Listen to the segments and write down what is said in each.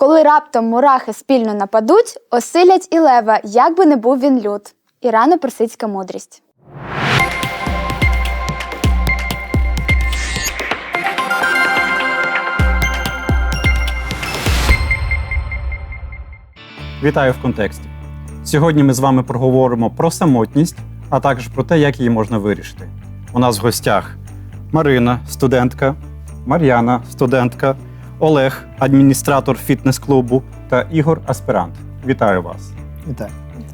Коли раптом мурахи спільно нападуть, осилять і лева, як би не був він лют. Ірано персидська мудрість. Вітаю в контексті. Сьогодні ми з вами проговоримо про самотність, а також про те, як її можна вирішити. У нас в гостях Марина, студентка, Мар'яна, студентка, Олег, адміністратор фітнес-клубу та Ігор Аспірант. Вітаю вас. Вітаю.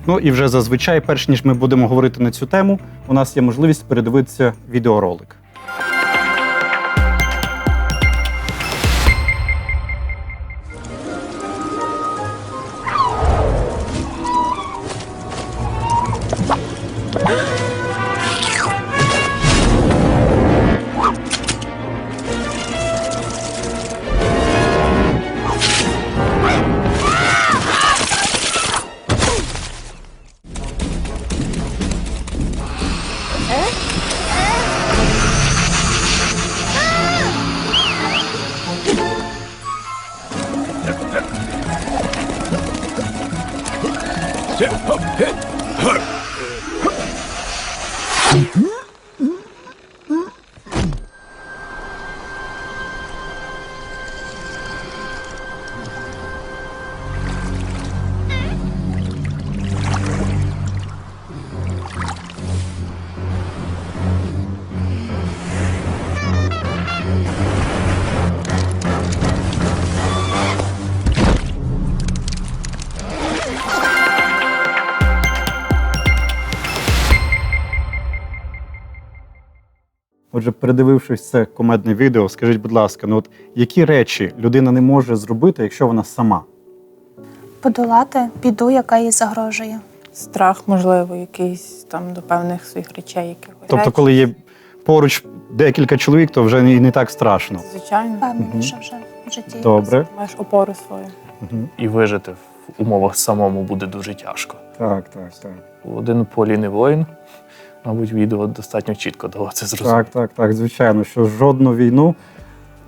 Ну і вже зазвичай, перш ніж ми будемо говорити на цю тему, у нас є можливість передивитися відеоролик. Отже, передивившись це комедне відео, скажіть, будь ласка, ну от які речі людина не може зробити, якщо вона сама? подолати біду, яка їй загрожує. страх, можливо, якийсь там до певних своїх речей, якихось. Тобто, Речі, коли є поруч декілька чоловік, то вже і не так страшно. звичайно, Впевненіше вже в житті. Добре. маєш опору свою. Мгм. і вижити в умовах самому буде дуже тяжко. Так, так, так. Один полі не воїн. Мабуть, відео достатньо чітко дало це зрозуміти. Так, так, так, звичайно, що жодну війну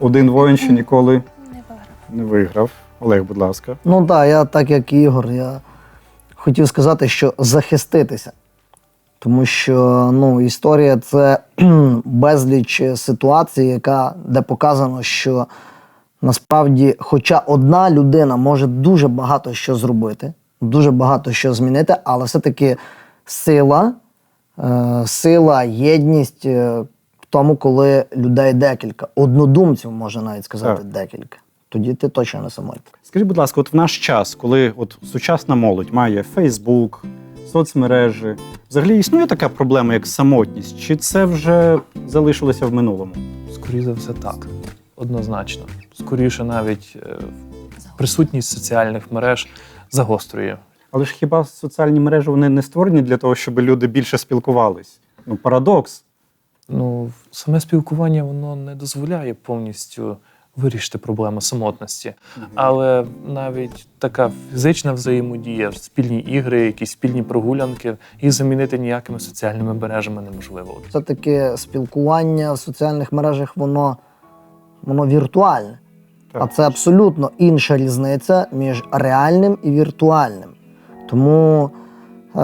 один воїн ще ніколи Не виграв. не виграв. Олег, будь ласка. Ну так, я так як і Ігор, я хотів сказати, що захиститися. Тому що ну, історія це безліч ситуацій, яка, де показано, що насправді, хоча одна людина може дуже багато що зробити, дуже багато що змінити, але все-таки сила, сила, єдність е, в тому, коли людей декілька, однодумців, можна навіть сказати, Так. декілька. Тоді ти точно не самотник. Скажіть, будь ласка, от в наш час, коли от сучасна молодь має Фейсбук, соцмережі, взагалі існує така проблема, як самотність? Чи це вже залишилося в минулому? Скоріше за все, так. Однозначно. Скоріше навіть е, присутність соціальних мереж загострює. Але ж хіба соціальні мережі вони не створені для того, щоб люди більше спілкувались? Ну, парадокс. Ну, саме спілкування воно не дозволяє повністю вирішити проблему самотності. Але навіть така фізична взаємодія, спільні ігри, якісь спільні прогулянки, їх замінити ніякими соціальними мережами неможливо. все-таки спілкування в соціальних мережах, воно, воно віртуальне. Так. А це абсолютно інша різниця між реальним і віртуальним. Тому е,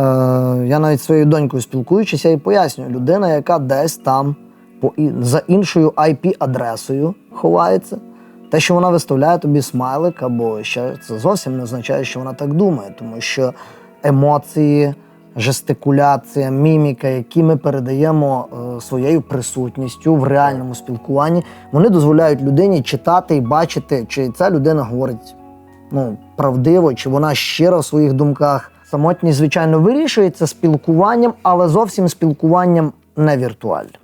я навіть своєю донькою спілкуючись, я їй пояснюю, людина, яка десь там по, за іншою IP-адресою ховається, те, що вона виставляє тобі смайлик або ще це зовсім не означає, що вона так думає, тому що емоції, жестикуляція, міміка, які ми передаємо е, своєю присутністю в реальному спілкуванні, вони дозволяють людині читати і бачити, чи ця людина говорить ну, правдиво, чи вона щира в своїх думках. Самотність, звичайно, вирішується спілкуванням, але зовсім спілкуванням не віртуальним.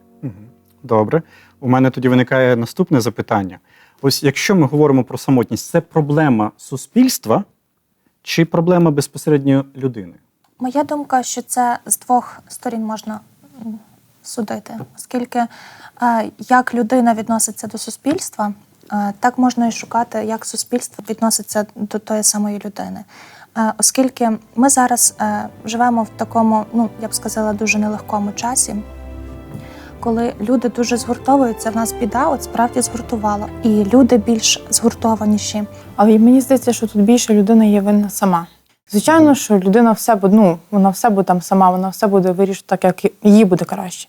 Добре. У мене тоді виникає наступне запитання. Ось якщо ми говоримо про самотність, це проблема суспільства чи проблема безпосередньо людини? Моя думка, що це з двох сторін можна судити, оскільки е, як людина відноситься до суспільства, так можна і шукати, як суспільство відноситься до тої самої людини. Е, Оскільки ми зараз е, живемо в такому, ну я б сказала, дуже нелегкому часі, коли люди дуже згуртовуються, в нас біда от справді згуртувала. І люди більш згуртованіші. Але мені здається, що тут більше людина є винна сама. Звичайно, що людина все ну, вона все буде там сама, вона все буде вирішувати так, як їй буде краще.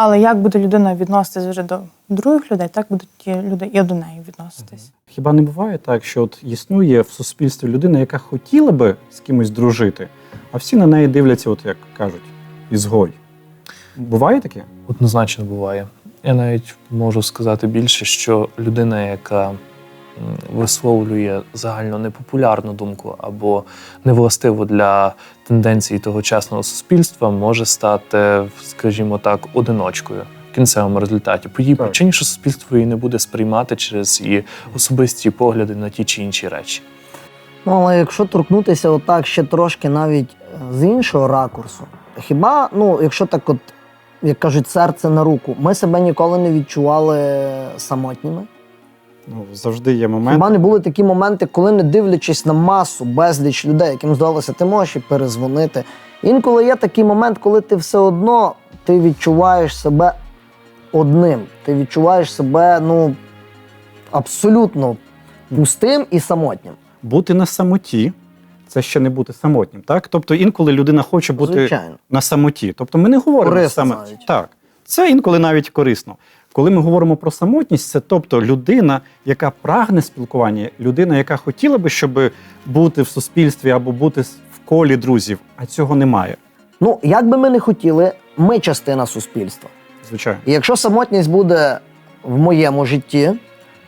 Але як буде людина відноситись вже до других людей, так будуть ті люди і до неї відноситись. Хіба не буває так, що от існує в суспільстві людина, яка хотіла би з кимось дружити, а всі на неї дивляться, от як кажуть, ізгой. Буває таке? Однозначно буває. Я навіть можу сказати більше, що людина, яка висловлює загально непопулярну думку або невластиву для тенденції тогочасного суспільства, може стати, скажімо так, одиночкою в кінцевому результаті. По її Так. причині, що суспільство її не буде сприймати через її особисті погляди на ті чи інші речі. Ну, але якщо торкнутися отак ще трошки навіть е, з іншого ракурсу, хіба, ну, якщо так, от, як кажуть, серце на руку, ми себе ніколи не відчували самотніми? Ну, завжди є момент. Хіба не були такі моменти, коли не дивлячись на масу, безліч людей, яким здалося, ти можеш і перезвонити. Інколи є такий момент, коли ти все одно ти відчуваєш себе одним. Ти відчуваєш себе ну, абсолютно пустим і самотнім. Бути на самоті це ще не бути самотнім. Так? Тобто інколи людина хоче бути Звичайно. на самоті. Тобто ми не говоримо Корисно саме навіть. так. Це інколи навіть корисно. Коли ми говоримо про самотність, це тобто людина, яка прагне спілкування, людина, яка хотіла би, щоб бути в суспільстві або бути в колі друзів, а цього немає. Ну, як би ми не хотіли, ми частина суспільства. Звичайно. І якщо самотність буде в моєму житті,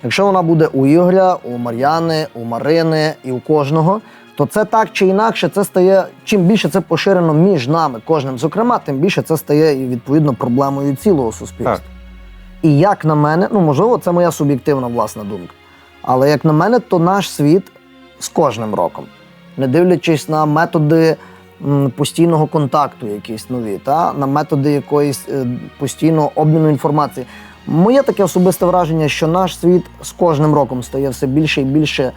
якщо вона буде у Ігоря, у Мар'яни, у Марини і у кожного, то це так чи інакше це стає. Чим більше це поширено між нами, кожним, зокрема, тим більше це стає і відповідно проблемою цілого суспільства. Так. І як на мене, ну можливо, це моя суб'єктивна власна думка. Але як на мене, то наш світ з кожним роком, не дивлячись на методи постійного контакту, якісь нові, та на методи якоїсь е, постійного обміну інформації. Моє таке особисте враження, що наш світ з кожним роком стає все більше і більше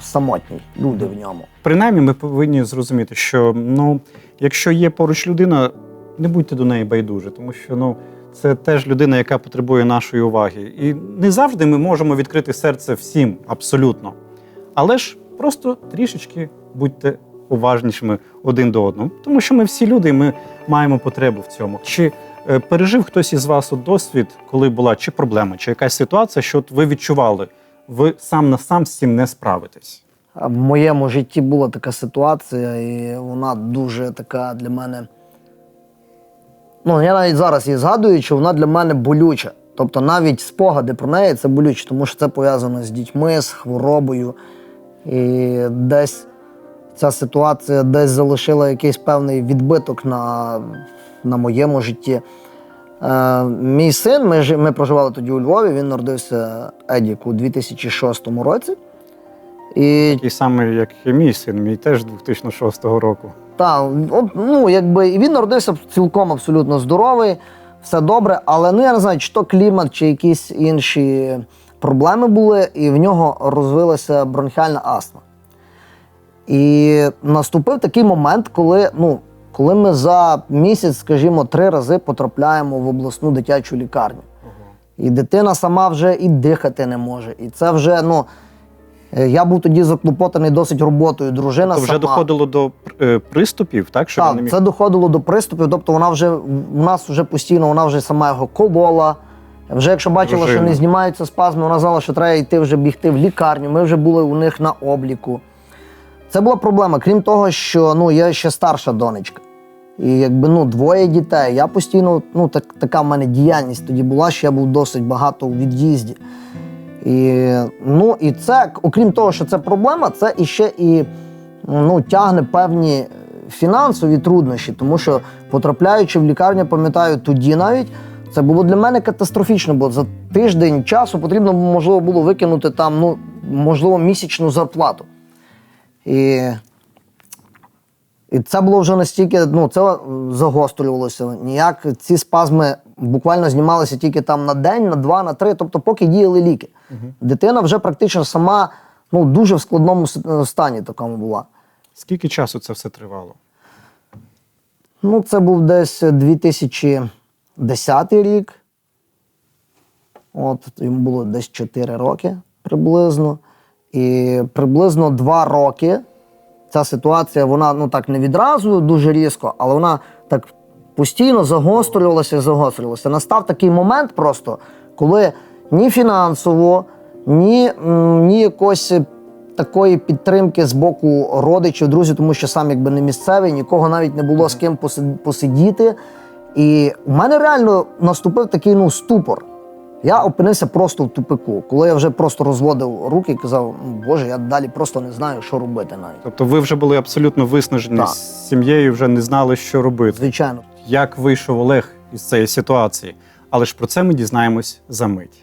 самотній. Люди в ньому. Принаймні, ми повинні зрозуміти, що ну, якщо є поруч людина, не будьте до неї байдужі, тому що ну, це теж людина, яка потребує нашої уваги. І не завжди ми можемо відкрити серце всім абсолютно. Але ж просто трішечки будьте уважнішими один до одного, тому що ми всі люди, і ми маємо потребу в цьому. Чи е, пережив хтось із вас досвід, коли була чи проблема, чи якась ситуація, що ви відчували, ви сам на сам з цим не справитесь? В моєму житті була така ситуація, і вона дуже така для мене. Ну, я навіть зараз її згадую, що вона для мене болюча. Тобто навіть спогади про неї це болюче, тому що це пов'язано з дітьми, з хворобою. І десь ця ситуація десь залишила якийсь певний відбиток на, на моєму житті. Е, мій син, ми, ми проживали тоді у Львові, він народився Едік у 2006 році. І Такий самий, як і мій син, мій теж 2006 року. Так, от, ну якби і він народився цілком абсолютно здоровий, все добре, але ну я не знаю, чи то клімат, чи якісь інші проблеми були, і в нього розвилася бронхіальна астма. І наступив такий момент, коли, ну, коли ми за місяць, скажімо, три рази потрапляємо в обласну дитячу лікарню. І дитина сама вже і дихати не може. І це вже, ну. Е, Я був тоді заклопотаний досить роботою. Дружина То вже сама. доходило до е, приступів, так? Що він не міг... це доходило до приступів, тобто вона вже у нас вже постійно, вона вже сама його колола. Вже якщо бачила, Дружина. що не знімаються спазми, вона знала, що треба йти вже бігти в лікарню. Ми вже були у них на обліку. Це була проблема. Крім того, що ну, є ще старша донечка. І якби ну, двоє дітей. Я постійно, ну так, така в мене діяльність тоді була, що я був досить багато у від'їзді. І, ну, і це, окрім того, що це проблема, це іще і ну, тягне певні фінансові труднощі, тому що потрапляючи в лікарню, пам'ятаю, тоді навіть це було для мене катастрофічно, бо за тиждень часу потрібно можливо було викинути там, ну, можливо, місячну зарплату. І, і це було вже настільки, ну, це загострювалося. Ніяк ці спазми буквально знімалися тільки там на день, на два, на три, тобто поки діяли ліки. Дитина вже практично сама ну, дуже в складному стані такому була. Скільки часу це все тривало? Ну, це був десь 2000, 10-й рік. От йому було десь 4 роки приблизно. І приблизно 2 роки ця ситуація, вона ну так не відразу дуже різко, але вона так постійно загострювалася і загострювалася. Настав такий момент просто, коли ні фінансово, ні, ні якось такої підтримки з боку родичів, друзів, тому що сам якби не місцевий, нікого навіть не було з ким посидіти. І в мене реально наступив такий ну, ступор. Я опинився просто в тупику, коли я вже просто розводив руки і казав, «Ну, Боже, я далі просто не знаю, що робити навіть. Тобто ви вже були абсолютно виснажені Так. з сім'єю, вже не знали, що робити. Звичайно. Як вийшов Олег із цієї ситуації? Але ж про це ми дізнаємось за мить.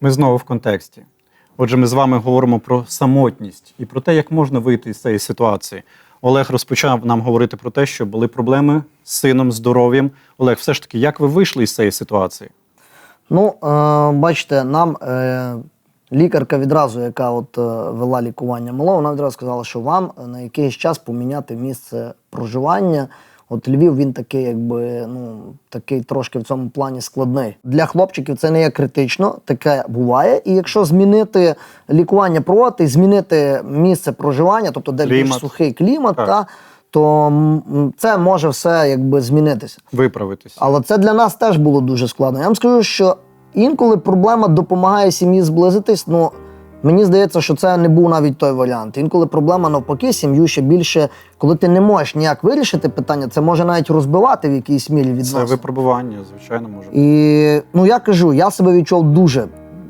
Ми знову в контексті. Отже, ми з вами говоримо про самотність і про те, як можна вийти з цієї ситуації. Олег розпочав нам говорити про те, що були проблеми з сином, здоров'ям. Олег, все ж таки, як ви вийшли із цієї ситуації? Ну, е, бачите, нам е, лікарка відразу, яка от е, вела лікування малого, вона відразу сказала, що вам на якийсь час поміняти місце проживання. От Львів він такий, якби ну такий трошки в цьому плані складний. Для хлопчиків це не є критично, таке буває. І якщо змінити лікування проводити, і змінити місце проживання, тобто де більш сухий клімат, Так. та, то це може все якби змінитися. Виправитись? Але це для нас теж було дуже складно. Я вам скажу, що інколи проблема допомагає сім'ї зблизитись. Ну мені здається, що це не був навіть той варіант. Інколи проблема навпаки, сім'ю ще більше, коли ти не можеш ніяк вирішити питання, це може навіть розбивати в якійсь мірі Це випробування, звичайно, може. І ну я кажу, я себе відчув дуже.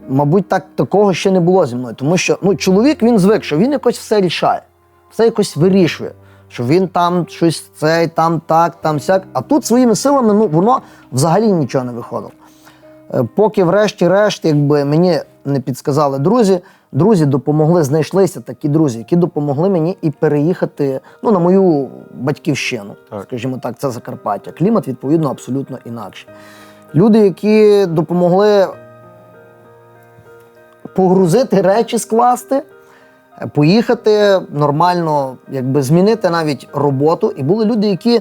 Мабуть, так такого ще не було зі мною. Тому що ну, чоловік він звик, що він якось все рішає, все якось вирішує. Що він там щось цей, там так, там сяк. А тут своїми силами ну, воно взагалі нічого не виходило. Е, Поки, врешті-решт, якби мені не підсказали друзі, друзі допомогли, знайшлися такі друзі, які допомогли мені і переїхати ну, на мою батьківщину, Так. скажімо так, це Закарпаття. Клімат, відповідно, абсолютно інакший. Люди, які допомогли погрузити речі, скласти, поїхати нормально, якби змінити навіть роботу. І були люди, які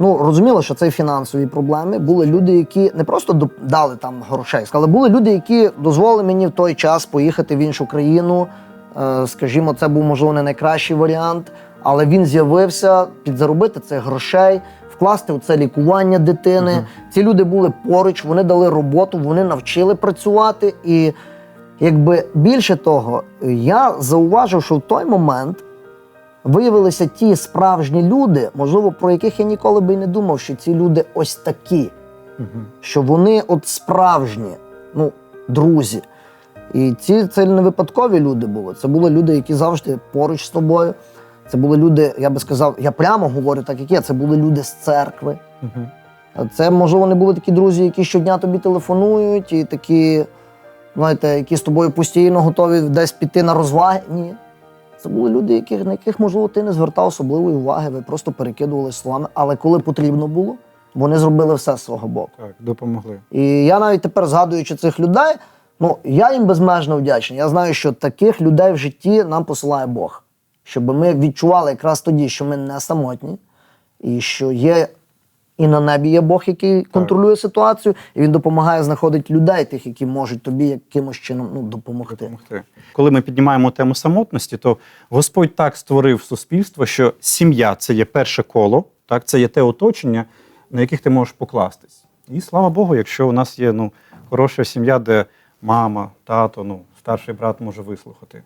ну розуміли, що це фінансові проблеми. Були люди, які не просто дали там грошей, але були люди, які дозволили мені в той час поїхати в іншу країну. Е, Скажімо, це був можливо не найкращий варіант, але він з'явився підзаробити цих грошей, вкласти у це лікування дитини. Ці люди були поруч, вони дали роботу, вони навчили працювати. І якби більше того, я зауважив, що в той момент виявилися ті справжні люди, можливо, про яких я ніколи би й не думав, що ці люди ось такі, Мгм. що вони от справжні, ну, друзі. І ці це не випадкові люди були. Це були люди, які завжди поруч з тобою. Це були люди, я би сказав, я прямо говорю так, як є. Це були люди з церкви. Мгм. Це, можливо, не були такі друзі, які щодня тобі телефонують, і такі, знаєте, які з тобою постійно готові десь піти на розваги. Ні. Це були люди, яких, на яких, можливо, ти не звертав особливої уваги, ви просто перекидували словами. Але коли потрібно було, вони зробили все з свого боку. Так, допомогли. І я навіть тепер згадуючи цих людей, ну я їм безмежно вдячний. Я знаю, що таких людей в житті нам посилає Бог, щоб ми відчували якраз тоді, що ми не самотні, і що є і на небі є Бог, який контролює ситуацію, і він допомагає знаходити людей, тих, які можуть тобі якимось чином ну, допомогти. допомогти. Коли ми піднімаємо тему самотності, то Господь так створив суспільство, що сім'я це є перше коло, так це є те оточення, на яких ти можеш покластись. І слава Богу, якщо у нас є ну, хороша сім'я, де мама, тато, ну, старший брат може вислухати.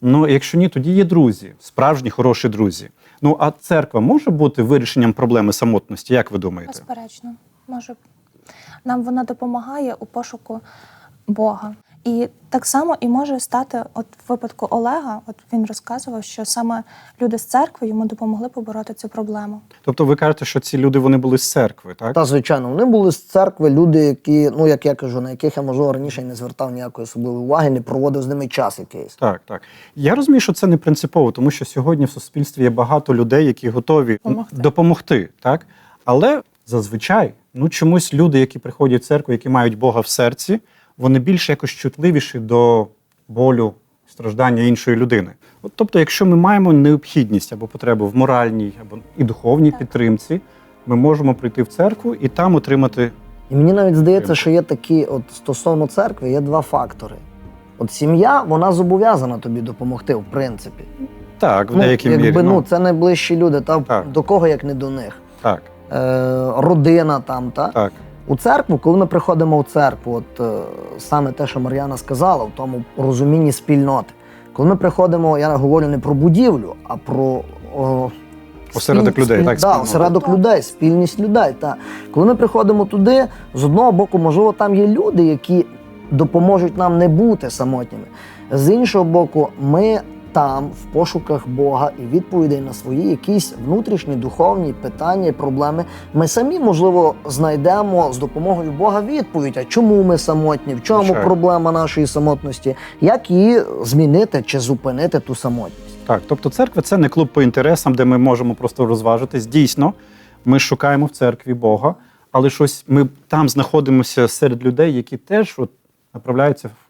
Ну, якщо ні, тоді є друзі, справжні хороші друзі. Ну а церква може бути вирішенням проблеми самотності, як ви думаєте? Безперечно, може. Нам вона допомагає у пошуку Бога. І так само і може стати, от в випадку Олега, от він розказував, що саме люди з церкви йому допомогли побороти цю проблему. Тобто ви кажете, що ці люди вони були з церкви, так? Та звичайно, вони були з церкви, люди, які, ну як я кажу, на яких я можливо раніше не звертав ніякої особливої уваги, не проводив з ними час якийсь. Так, так. Я розумію, що це не принципово, тому що сьогодні в суспільстві є багато людей, які готові Допомогти. допомогти так? Але зазвичай Ну, чомусь люди, які приходять в церкву, які мають Бога в серці, вони більш якось чутливіші до болю, страждання іншої людини. От, тобто, якщо ми маємо необхідність або потребу в моральній або і духовній підтримці, ми можемо прийти в церкву і там отримати І мені навіть здається, що є такі, от стосовно церкви, є два фактори. От сім'я, вона зобов'язана тобі допомогти, в принципі. так, в Ну, деякій якби, мірі. ну, це найближчі люди, та Так. до кого як не до них. Так, Е, родина там, та? так. У церкву, коли ми приходимо в церкву, от е, саме те, що Мар'яна сказала, в тому розумінні спільноти. Коли ми приходимо, я говорю не про будівлю, а про о, Осередок людей, так, да, спільнота. осередок людей, спільність людей. Та. Коли ми приходимо туди, з одного боку, можливо, там є люди, які допоможуть нам не бути самотніми. З іншого боку, ми там в пошуках Бога і відповідей на свої якісь внутрішні духовні питання і проблеми. Ми самі, можливо, знайдемо з допомогою Бога відповідь, а чому ми самотні, в чому Звичайно. проблема нашої самотності, як її змінити чи зупинити ту самотність. Так, тобто церква це не клуб по інтересам, де ми можемо просто розважитись. Дійсно, ми шукаємо в церкві Бога, але щось ми там знаходимося серед людей, які теж от, направляються в-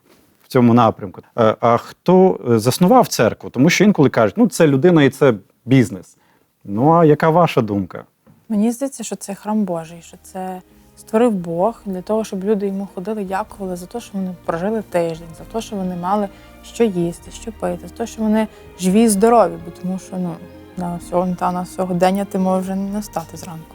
цьому напрямку. Е, А хто е, заснував церкву? Тому що інколи кажуть, ну це людина і це бізнес. Ну а яка ваша думка? Мені здається, що це храм Божий, що це створив Бог для того, щоб люди йому ходили, дякували за те, що вони прожили тиждень, за те, що вони мали що їсти, що пити, за те, що вони живі і здорові, бо тому що ну, на сьогодні та на сьогодення ти можеш вже не стати зранку.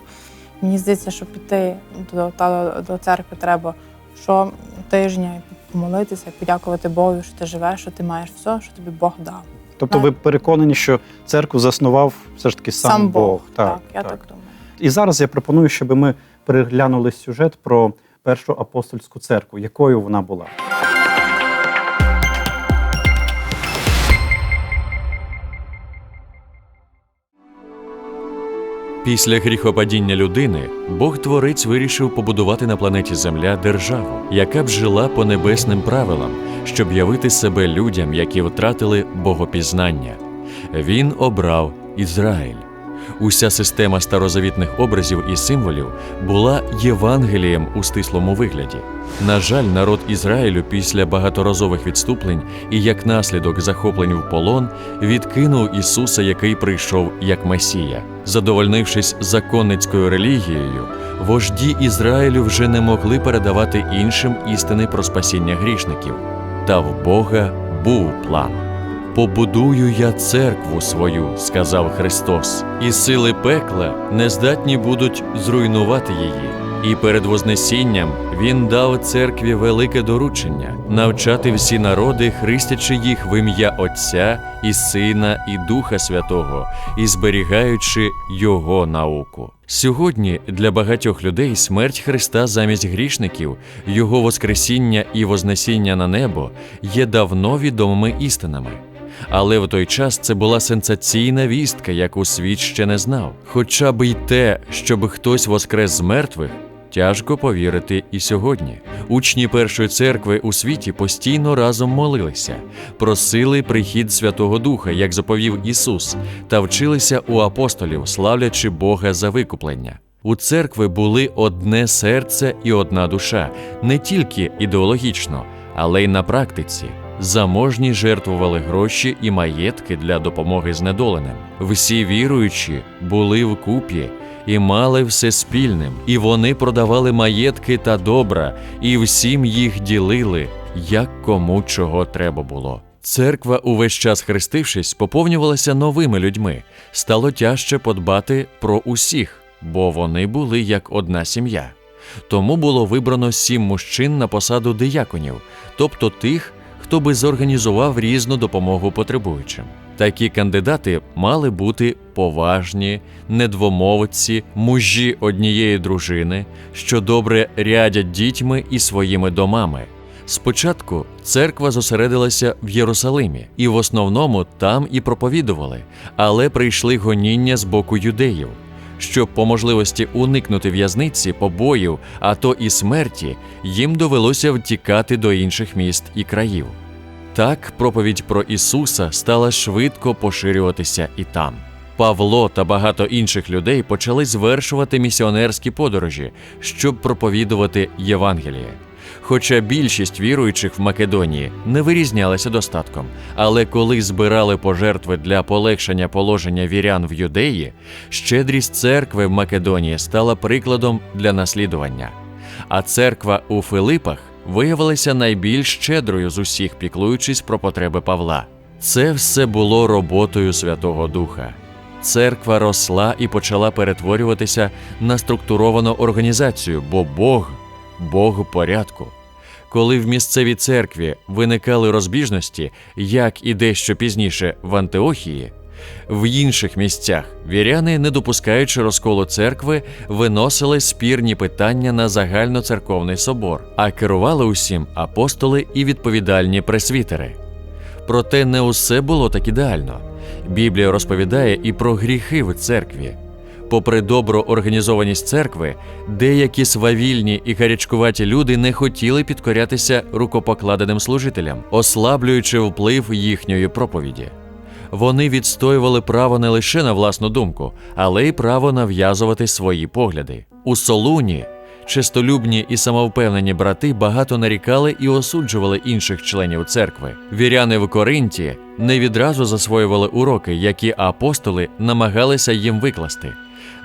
Мені здається, що піти до, та, до церкви треба що тижня помолитися, подякувати Богу, що ти живеш, що ти маєш все, що тобі Бог дав. Тобто Так. ви переконані, що церкву заснував все ж таки сам, Бог. Так, я так думаю. І зараз я пропоную, щоб ми переглянули сюжет про першу апостольську церкву, якою вона була. Після гріхопадіння людини Бог Творець вирішив побудувати на планеті Земля державу, яка б жила по небесним правилам, щоб явити себе людям, які втратили богопізнання. Він обрав Ізраїль. Уся система старозавітних образів і символів була Євангелієм у стислому вигляді. На жаль, народ Ізраїлю після багаторазових відступлень і як наслідок захоплень в полон відкинув Ісуса, який прийшов як Месія. Задовольнившись законницькою релігією, вожді Ізраїлю вже не могли передавати іншим істини про спасіння грішників. Та в Бога був план. Побудую я церкву свою, сказав Христос, і сили пекла не здатні будуть зруйнувати її. І перед Вознесінням він дав церкві велике доручення навчати всі народи, хрестячи їх в ім'я Отця і Сина і Духа Святого, і зберігаючи Його науку. Сьогодні для багатьох людей смерть Христа замість грішників, Його Воскресіння і Вознесіння на небо є давно відомими істинами. Але в той час це була сенсаційна вістка, яку світ ще не знав. Хоча б й те, щоб хтось воскрес з мертвих, тяжко повірити і сьогодні. Учні першої церкви у світі постійно разом молилися, просили прихід Святого Духа, як заповів Ісус, та вчилися у апостолів, славлячи Бога за викуплення. У церкви були одне серце і одна душа, не тільки ідеологічно, але й на практиці. Заможні жертвували гроші і маєтки для допомоги знедоленим. Всі віруючі були вкупі і мали все спільним, і вони продавали маєтки та добра, і всім їх ділили, як кому чого треба було. Церква, увесь час хрестившись, поповнювалася новими людьми. Стало тяжче подбати про усіх, бо вони були як одна сім'я. Тому було вибрано сім мужчин на посаду дияконів, тобто тих, хто би зорганізував різну допомогу потребуючим. Такі кандидати мали бути поважні, недвомовці, мужі однієї дружини, що добре рядять дітьми і своїми домами. Спочатку церква зосередилася в Єрусалимі, і в основному там і проповідували, але прийшли гоніння з боку юдеїв. Щоб по можливості уникнути в'язниці, побоїв, а то і смерті, їм довелося втікати до інших міст і країв. Так проповідь про Ісуса стала швидко поширюватися і там. Павло та багато інших людей почали звершувати місіонерські подорожі, щоб проповідувати Євангеліє. Хоча більшість віруючих в Македонії не вирізнялася достатком, але коли збирали пожертви для полегшення положення вірян в юдеї, щедрість церкви в Македонії стала прикладом для наслідування. А церква у Филипах виявилася найбільш щедрою з усіх, піклуючись про потреби Павла. Це все було роботою Святого Духа. Церква росла і почала перетворюватися на структуровану організацію, бо Бог Бог порядку. Коли в місцевій церкві виникали розбіжності, як і дещо пізніше в Антиохії, в інших місцях віряни, не допускаючи розколу церкви, виносили спірні питання на загальноцерковний собор, а керували усім апостоли і відповідальні пресвітери. Проте не усе було так ідеально. Біблія розповідає і про гріхи в церкві. Попри добру організованість церкви, деякі свавільні і гарячкуваті люди не хотіли підкорятися рукопокладеним служителям, ослаблюючи вплив їхньої проповіді. Вони відстоювали право не лише на власну думку, але й право нав'язувати свої погляди. У Солуні чистолюбні і самовпевнені брати багато нарікали і осуджували інших членів церкви. Віряни в Коринті не відразу засвоювали уроки, які апостоли намагалися їм викласти.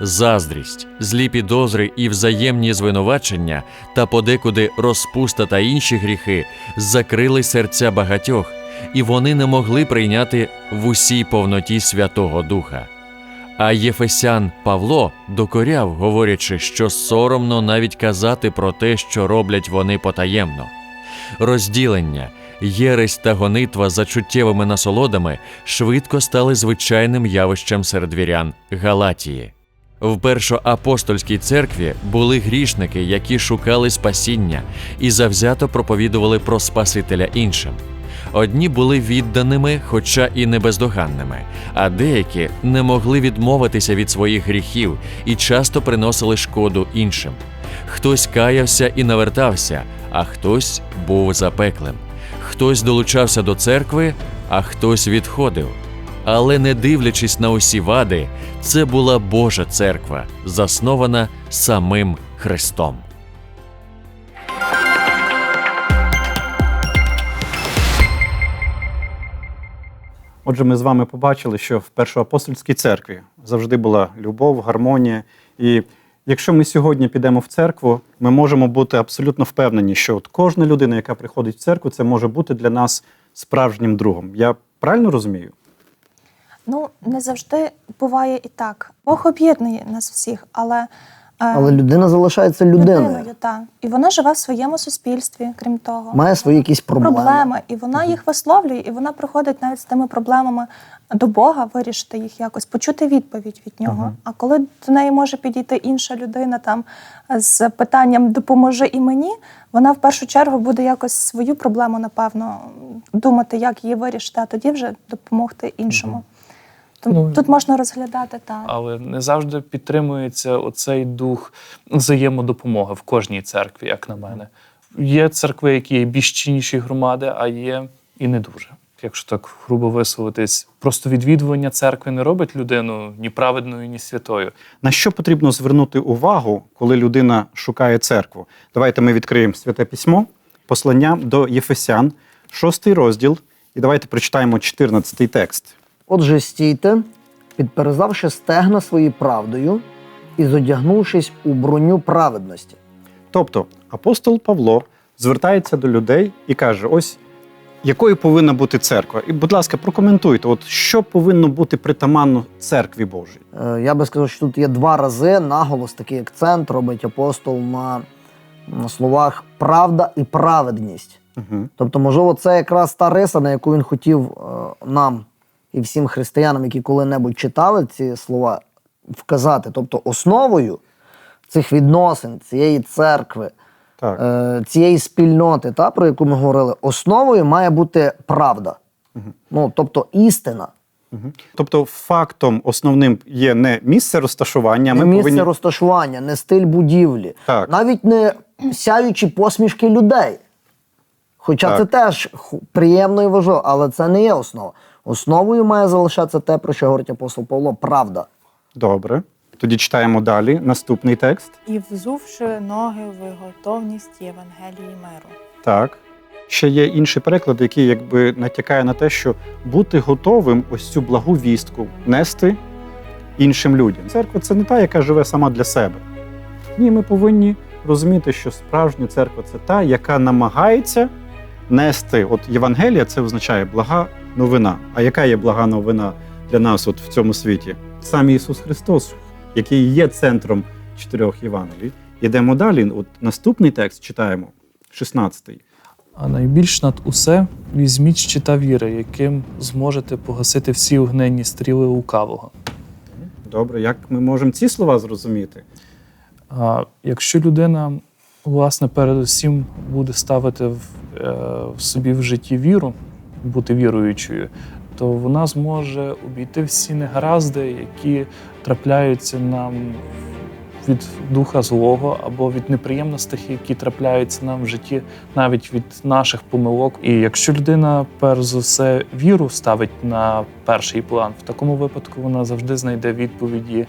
Заздрість, злі підозри і взаємні звинувачення та подекуди розпуста та інші гріхи закрили серця багатьох, і вони не могли прийняти в усій повноті Святого Духа. А Єфесян Павло докоряв, говорячи, що соромно навіть казати про те, що роблять вони потаємно. Розділення, єресь та гонитва за чуттєвими насолодами швидко стали звичайним явищем серед вірян Галатії. В першоапостольській церкві були грішники, які шукали спасіння і завзято проповідували про Спасителя іншим. Одні були відданими, хоча і не бездоганними, а деякі не могли відмовитися від своїх гріхів і часто приносили шкоду іншим. Хтось каявся і навертався, а хтось був запеклим. Хтось долучався до церкви, а хтось відходив. Але не дивлячись на усі вади, це була Божа церква, заснована самим Христом. Отже, ми з вами побачили, що в першоапостольській церкві завжди була любов, гармонія. І якщо ми сьогодні підемо в церкву, ми можемо бути абсолютно впевнені, що от кожна людина, яка приходить в церкву, це може бути для нас справжнім другом. Я правильно розумію? Ну, не завжди буває і так. Бог об'єднує нас всіх, але, Але людина залишається людиною. та. І вона живе в своєму суспільстві, крім того. Має свої якісь проблеми. проблеми, і вона їх висловлює, і вона приходить навіть з тими проблемами до Бога, вирішити їх якось, почути відповідь від нього. А коли до неї може підійти інша людина там з питанням Допоможи і мені, вона в першу чергу буде якось свою проблему, напевно, думати, як її вирішити, а тоді вже допомогти іншому. Тому Ну, тут можна розглядати так. Але не завжди підтримується оцей дух взаємодопомоги в кожній церкві, як на мене. Є церкви, які є більш чинніші громади, а є і не дуже. Якщо так грубо висловитись, просто відвідування церкви не робить людину ні праведною, ні святою. На що потрібно звернути увагу, коли людина шукає церкву? Давайте ми відкриємо святе письмо, послання до Єфесян, шостий розділ, і давайте прочитаємо 14 текст. Отже, стійте, підперезавши стегна свої правдою і зодягнувшись у броню праведності. Тобто апостол Павло звертається до людей і каже: ось якою повинна бути церква. І, будь ласка, прокоментуйте, от що повинно бути притаманно церкві Божій. Е, Я би сказав, що тут є два рази наголос, такий акцент робить апостол на, на словах правда і праведність. Угу. Тобто, можливо, це якраз та риса, на яку він хотів е, нам і всім християнам, які коли-небудь читали ці слова, вказати. Тобто, основою цих відносин, цієї церкви, Так. е, цієї спільноти, та, про яку ми говорили, основою має бути правда. Ну, тобто істина. Мгм. Тобто, фактом основним є не місце розташування, не ми місце повинні розташування, не стиль будівлі, Так. навіть не сяючі посмішки людей. Хоча Так. це теж приємно і важливо, але це не є основа. Основою має залишатися те, про що говорить апостол Павло, правда. Добре. Тоді читаємо далі наступний текст. І взувши ноги в готовність Євангелії миру. Так. Ще є інший переклад, який якби натякає на те, що бути готовим ось цю благу вістку нести іншим людям. Церква це не та, яка живе сама для себе. Ні, ми повинні розуміти, що справжня церква це та, яка намагається нести. От Євангелія це означає блага новина. А яка є блага новина для нас от в цьому світі? Сам Ісус Христос, який є центром чотирьох Євангелій. Йдемо далі. От наступний текст читаємо, 16-й. А найбільш над усе візьміть щита віри, яким зможете погасити всі огненні стріли лукавого. Добре, як ми можемо ці слова зрозуміти? А якщо людина, власне, передусім буде ставити в, в собі в житті віру, бути віруючою, то вона зможе обійти всі негаразди, які трапляються нам від духа злого або від неприємностей, які трапляються нам в житті, навіть від наших помилок. І якщо людина перш за все віру ставить на перший план, в такому випадку вона завжди знайде відповіді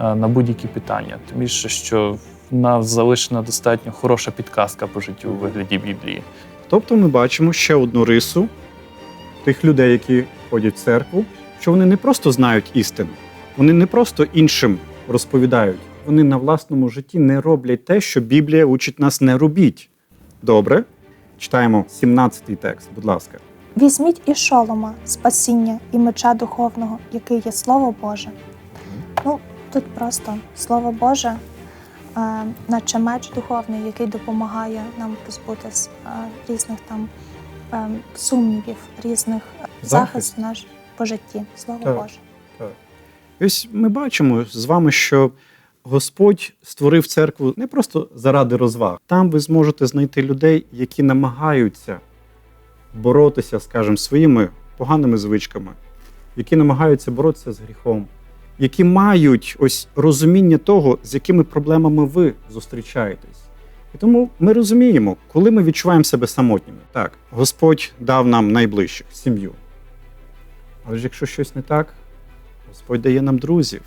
е, на будь-які питання. Тим більше, що в нас залишена достатньо хороша підказка по життю у вигляді Біблії. Тобто ми бачимо ще одну рису тих людей, які ходять в церкву, що вони не просто знають істину, вони не просто іншим розповідають, вони на власному житті не роблять те, що Біблія учить нас не робіть. Добре, читаємо 17-й текст, будь ласка. Візьміть і шолома, спасіння і меча духовного, який є Слово Боже. Ну, тут просто Слово Боже, наче меч духовний, який допомагає нам позбутись е, різних там е, сумнівів, різних е, Захист. захист наш по житті. Слово Так. Боже. І Ось ми бачимо з вами, що Господь створив церкву не просто заради розваг. Там ви зможете знайти людей, які намагаються боротися, скажімо, своїми поганими звичками, які намагаються боротися з гріхом, які мають ось розуміння того, з якими проблемами ви зустрічаєтесь. І тому ми розуміємо, коли ми відчуваємо себе самотніми. Так, Господь дав нам найближчих сім'ю. Але ж якщо щось не так, Господь дає нам друзів.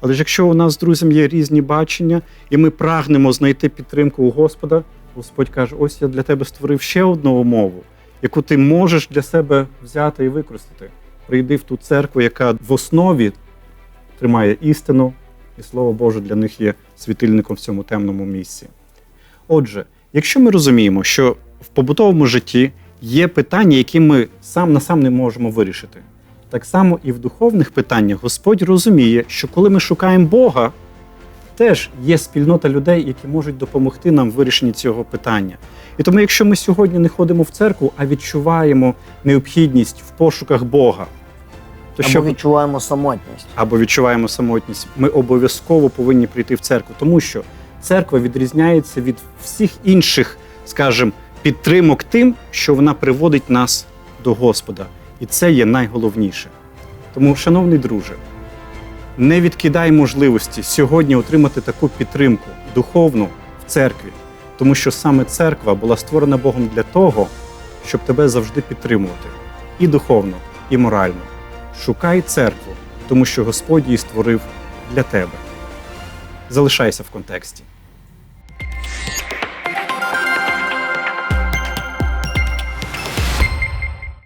Але ж якщо у нас з друзями є різні бачення, і ми прагнемо знайти підтримку у Господа, Господь каже: ось я для тебе створив ще одну умову, яку ти можеш для себе взяти і використати. Прийди в ту церкву, яка в основі тримає істину, і Слово Боже для них є світильником в цьому темному місці. Отже, якщо ми розуміємо, що в побутовому житті є питання, які ми сам на сам не можемо вирішити, так само і в духовних питаннях Господь розуміє, що коли ми шукаємо Бога, теж є спільнота людей, які можуть допомогти нам в вирішенні цього питання. І тому, якщо ми сьогодні не ходимо в церкву, а відчуваємо необхідність в пошуках Бога, то Або що відчуваємо самотність. або відчуваємо самотність, ми обов'язково повинні прийти в церкву, тому що церква відрізняється від всіх інших, скажімо, підтримок тим, що вона приводить нас до Господа. І це є найголовніше. Тому, шановний друже, не відкидай можливості сьогодні отримати таку підтримку духовну в церкві, тому що саме церква була створена Богом для того, щоб тебе завжди підтримувати і духовно, і морально. Шукай церкву, тому що Господь її створив для тебе. Залишайся в контексті.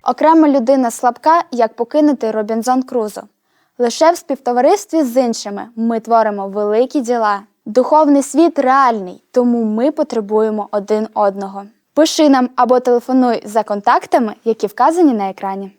Окрема людина слабка, як покинутий Робінзон Крузо. Лише в співтоваристві з іншими ми творимо великі діла. Духовний світ реальний, тому ми потребуємо один одного. Пиши нам або телефонуй за контактами, які вказані на екрані.